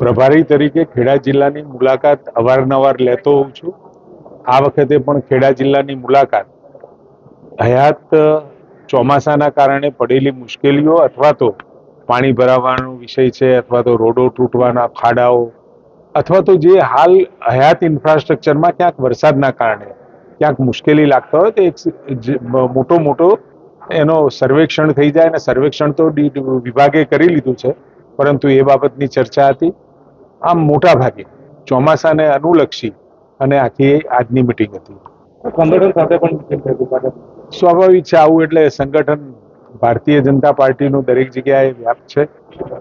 પ્રભારી તરીકે ખેડા જિલ્લાની મુલાકાત અવારનવાર લેતો હોઉં છું. આ વખતે પણ ખેડા જિલ્લાની મુલાકાત હયાત ચોમાસાના કારણે પડેલી મુશ્કેલીઓ અથવા તો પાણી ભરાવાનો વિષય છે, અથવા તો રોડો તૂટવાના ખાડાઓ, અથવા તો જે હાલ હયાત ઇન્ફ્રાસ્ટ્રક્ચરમાં ક્યાંક વરસાદના કારણે ક્યાંક મુશ્કેલી લાગતા હોય તો એક મોટો મોટો એનો સર્વેક્ષણ થઈ જાય અને સર્વેક્ષણ તો વિભાગે કરી લીધું છે પરંતુ એ બાબતની ચર્ચા હતી આમ મોટા ભાગે ચોમાસાને અનુલક્ષી અને આખી આજની મિટિંગ હતી સંગઠન સાથે પણ. સ્વાભાવિક છે આવું એટલે સંગઠન ભારતીય જનતા પાર્ટીનું દરેક જગ્યાએ વ્યાપ છે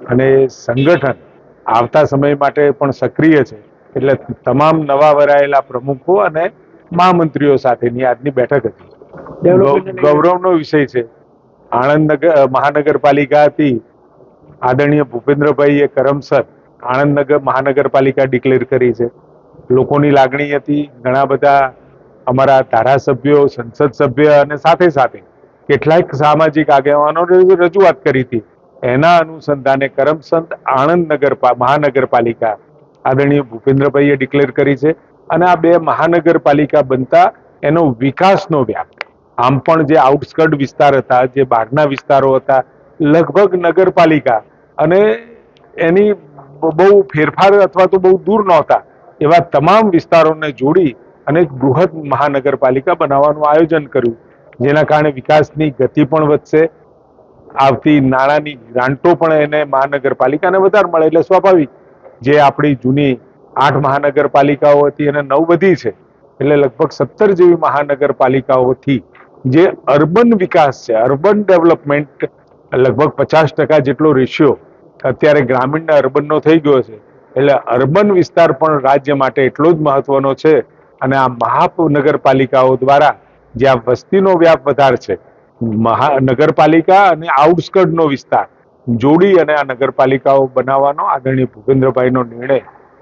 અને સંગઠન આવતા સમય માટે પણ સક્રિય છે એટલે તમામ નવા વરાયેલા પ્રમુખો અને મહામંત્રીઓ સાથેની આજની બેઠક હતી ગૌરવનો વિષય છે. આણંદ નગર મહાનગરપાલિકા હતી. આદરણીય ભૂપેન્દ્રભાઈએ કરમસર આણંદ નગર મહાનગરપાલિકા ડિક્લેર કરી છે. લોકોની લાગણી હતી. ઘણા બધા અમારા ધારાસભ્યો સંસદ સભ્ય અને સાથે સાથે કેટલાક સામાજિક આગેવાનો રજૂઆત કરી હતી. એના અનુસંધાને કરમસંત આણંદ નગર મહાનગરપાલિકા આદરણીય ભૂપેન્દ્રભાઈએ ડિક્લેર કરી છે. અને આ બે મહાનગરપાલિકા બનતા એનો વિકાસનો વ્યાપ આમ પણ જે આઉટસ્કર્ટ વિસ્તાર હતા, જે બહારના વિસ્તારો હતા, લગભગ નગરપાલિકા અને એની બહુ ફેરફાર અથવા તો બહુ દૂર નહોતા, એવા તમામ વિસ્તારોને જોડી અને એક બૃહદ મહાનગરપાલિકા બનાવવાનું આયોજન કર્યું, જેના કારણે વિકાસની ગતિ પણ વધશે, આવતી નાણાંની ગ્રાન્ટો પણ એને મહાનગરપાલિકાને વધારે મળે. એટલે સ્વાભાવિક જે આપણી જૂની આઠ મહાનગરપાલિકાઓ હતી એને નવ વધી છે. એટલે લગભગ સત્તર જેવી મહાનગરપાલિકાઓથી જે અર્બન વિકાસ છે, અર્બન ડેવલપમેન્ટ, લગભગ પચાસ ટકા જેટલો રેશિયો અત્યારે ગ્રામીણ અર્બનનો થઈ ગયો છે. એટલે અર્બન વિસ્તાર પણ રાજ્ય માટે એટલો જ મહત્વનો છે અને આ મહાનગરપાલિકાઓ દ્વારા જે આ વસ્તીનો વ્યાપ વધાર છે, મહાનગરપાલિકા અને આઉટસ્કર્ટનો વિસ્તાર જોડી અને આ નગરપાલિકાઓ બનાવવાનો આદરણીય ભૂપેન્દ્રભાઈનો નિર્ણય